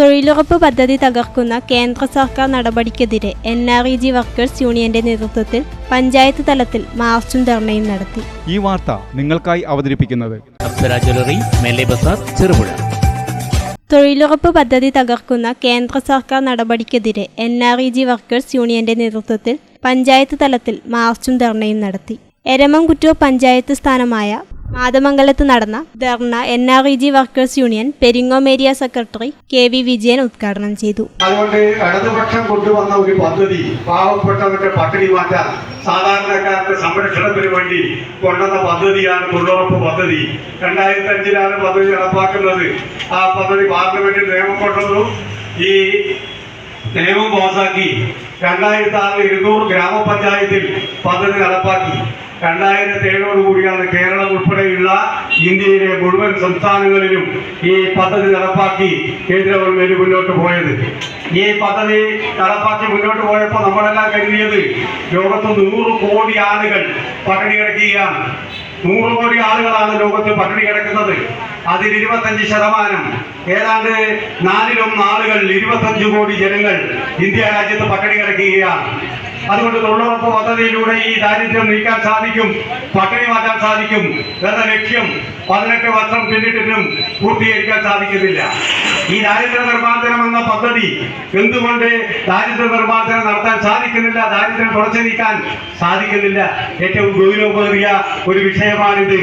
തൊഴിലുറപ്പ് പദ്ധതി തകർക്കുന്ന കേന്ദ്ര സർക്കാർ നടപടിക്കെതിരെ N R E G workers യൂണിയന്റെ നേതൃത്വത്തിൽ പഞ്ചായത്ത് തലത്തിൽ മാർച്ചും ധർണയും നടത്തി. ഈ വാർത്ത നിങ്ങൾക്കായി അവതരിപ്പിക്കുന്നത് ചെറുപുഴ. തൊഴിലുറപ്പ് പദ്ധതി തകർക്കുന്ന കേന്ദ്ര സർക്കാർ നടപടിക്കെതിരെ N R E G workers യൂണിയന്റെ നേതൃത്വത്തിൽ പഞ്ചായത്ത് തലത്തിൽ മാർച്ചും ധർണയും നടത്തി. എരമംകുറ്റൂർ പഞ്ചായത്ത് സ്ഥാനമായ മാതമംഗലത്ത് നടന്ന ധർണ N R E G workers union Peringome area secretary K V Vijayan ഉദ്ഘാടനം ചെയ്തു. അതുകൊണ്ട് ഇടതുപക്ഷം കൊണ്ടുവന്ന ഒരു പദ്ധതി പാവപ്പെട്ടവരുടെ പട്ടിണി മാറ്റാൻ സാധാരണക്കാരുടെ സംരക്ഷണത്തിന് വേണ്ടി കൊണ്ടുവന്ന പദ്ധതിയാണ് തൊഴിലുറപ്പ് പദ്ധതി. രണ്ടായിരത്തി അഞ്ചിലാണ് പദ്ധതി നടപ്പാക്കുന്നത്. ആ പദ്ധതി പാർലമെന്റിൽ നിയമം കൊണ്ടുവന്നു. ഈ നിയമം പാസാക്കി. രണ്ടായിരത്തി ആറിൽ ഇരുന്നൂറ് ഗ്രാമപഞ്ചായത്തിൽ പദ്ധതി നടപ്പാക്കി. രണ്ടായിരത്തി ഏഴോട് കൂടിയാണ് കേരളം ഉൾപ്പെടെയുള്ള ഇന്ത്യയിലെ മുഴുവൻ സംസ്ഥാനങ്ങളിലും ഈ പദ്ധതി നടപ്പാക്കി കേന്ദ്ര ഗവൺമെന്റ് മുന്നോട്ട് പോയത്. ഈ പദ്ധതി നടപ്പാക്കി മുന്നോട്ട് പോയപ്പോൾ നമ്മളെല്ലാം കരുതിയത് ലോകത്ത് നൂറ് കോടി ആളുകൾ പട്ടിണി കിടക്കുകയാണ് നൂറ് കോടി ആളുകളാണ് ലോകത്ത് പട്ടിണി കിടക്കുന്നത്. അതിൽ ഇരുപത്തഞ്ച് ശതമാനം ഏതാണ്ട് നാലിലൊന്ന് ആളുകൾ ഇരുപത്തഞ്ച് കോടി ജനങ്ങൾ ഇന്ത്യ രാജ്യത്ത് പട്ടിണി കിടക്കുകയാണ്. അതുകൊണ്ട് തൊഴിലുറപ്പ് പദ്ധതിയിലൂടെ ഈ ദാരിദ്ര്യം നീക്കാൻ സാധിക്കും പട്ടിണി മാറ്റാൻ സാധിക്കും എന്ന ലക്ഷ്യം പതിനെട്ട് വർഷം പിന്നിട്ടിട്ടും പൂർത്തീകരിക്കാൻ സാധിക്കുന്നില്ല. ഈ ദാരിദ്ര്യ നിർമ്മാർജനം എന്ന പദ്ധതി എന്തുകൊണ്ട് ദാരിദ്ര്യ നിർമ്മാർജനം നടത്താൻ സാധിക്കുന്നില്ല ദാരിദ്ര്യം തുടച്ചു നീക്കാൻ സാധിക്കുന്നില്ല? ഏറ്റവും ഗൗരവമേറിയ ഒരു വിഷയമാണിത്.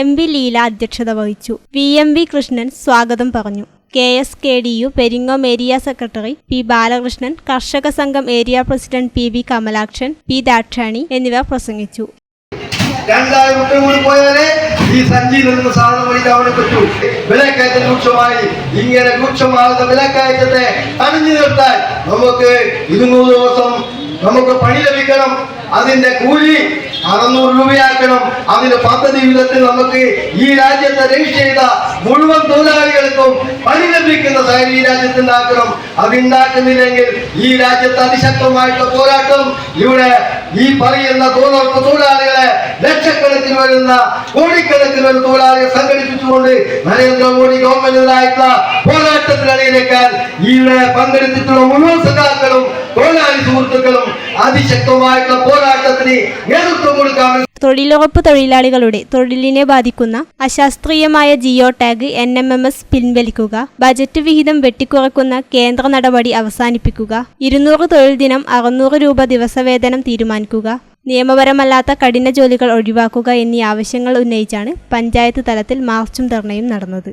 എം വി ലീല അധ്യക്ഷത വഹിച്ചു. വി എം വി കൃഷ്ണൻ സ്വാഗതം പറഞ്ഞു. K S K D U Peringome area secretary P Balakrishnan Karshaka Sangham area president P V Kamalakshan P Dakshani എന്നിവർ പ്രസംഗിച്ചു. രണ്ടായിരം രൂപ കൂടി പോയാലേ ഈ സഞ്ചിയിൽ നിന്ന് സാധനം മേടിക്കാൻ അവന് പറ്റൂ. വിലക്കയറ്റം രൂക്ഷമായി. ഇങ്ങനെ രൂക്ഷമാകുന്ന വിലക്കയറ്റത്തെ അണിഞ്ഞു നിർത്താൻ നമുക്ക് ഇരുന്നൂറ് ദിവസം നമുക്ക് പണി ലഭിക്കണം. അതിന്റെ കൂലി അറുന്നൂറ് രൂപയാക്കണം. അതിന് പദ്ധതി വിധത്തിൽ നമുക്ക് ഈ രാജ്യത്തെ രജിസ്റ്റർ ചെയ്ത മുഴുവൻ തൊഴിലാളികൾക്കും പണി ലഭിക്കുന്ന സാഹചര്യം ഈ രാജ്യത്ത് ഉണ്ടാക്കണം അതുണ്ടാക്കുന്നില്ലെങ്കിൽ ഈ രാജ്യത്ത് അതിശക്തമായിട്ടുള്ള പോരാട്ടം ഇവിടെ ഈ പറയുന്ന തൊഴിലാളികളെ ലക്ഷക്കണക്കിന് വരുന്ന കോടിക്കണക്കിന് വരുന്ന തൊഴിലാളികളെ സംഘടിപ്പിച്ചുകൊണ്ട് നരേന്ദ്രമോദി ഗവൺമെന്റിനായിട്ടുള്ള പോരാട്ടത്തിനണിയിലേക്കാൻ ഇവിടെ പങ്കെടുത്തിട്ടുള്ള മുഴുവൻ സഖാക്കളും തൊഴിലാളി സുഹൃത്തുക്കളും അതിശക്തമായിട്ടുള്ള തൊഴിലുറപ്പ് തൊഴിലാളികളുടെ തൊഴിലിനെ ബാധിക്കുന്ന അശാസ്ത്രീയമായ geo tag N M M S പിൻവലിക്കുക budget വിഹിതം വെട്ടിക്കുറക്കുന്ന കേന്ദ്ര നടപടി അവസാനിപ്പിക്കുക ഇരുന്നൂറ് തൊഴിൽ ദിനം അറുന്നൂറ് രൂപ ദിവസവേതനം തീരുമാനിക്കുക നിയമപരമല്ലാത്ത കഠിന ജോലികൾ ഒഴിവാക്കുക എന്നീ ആവശ്യങ്ങൾ ഉന്നയിച്ചാണ് പഞ്ചായത്ത് തലത്തിൽ മാർച്ചും ധർണയും നടന്നത്.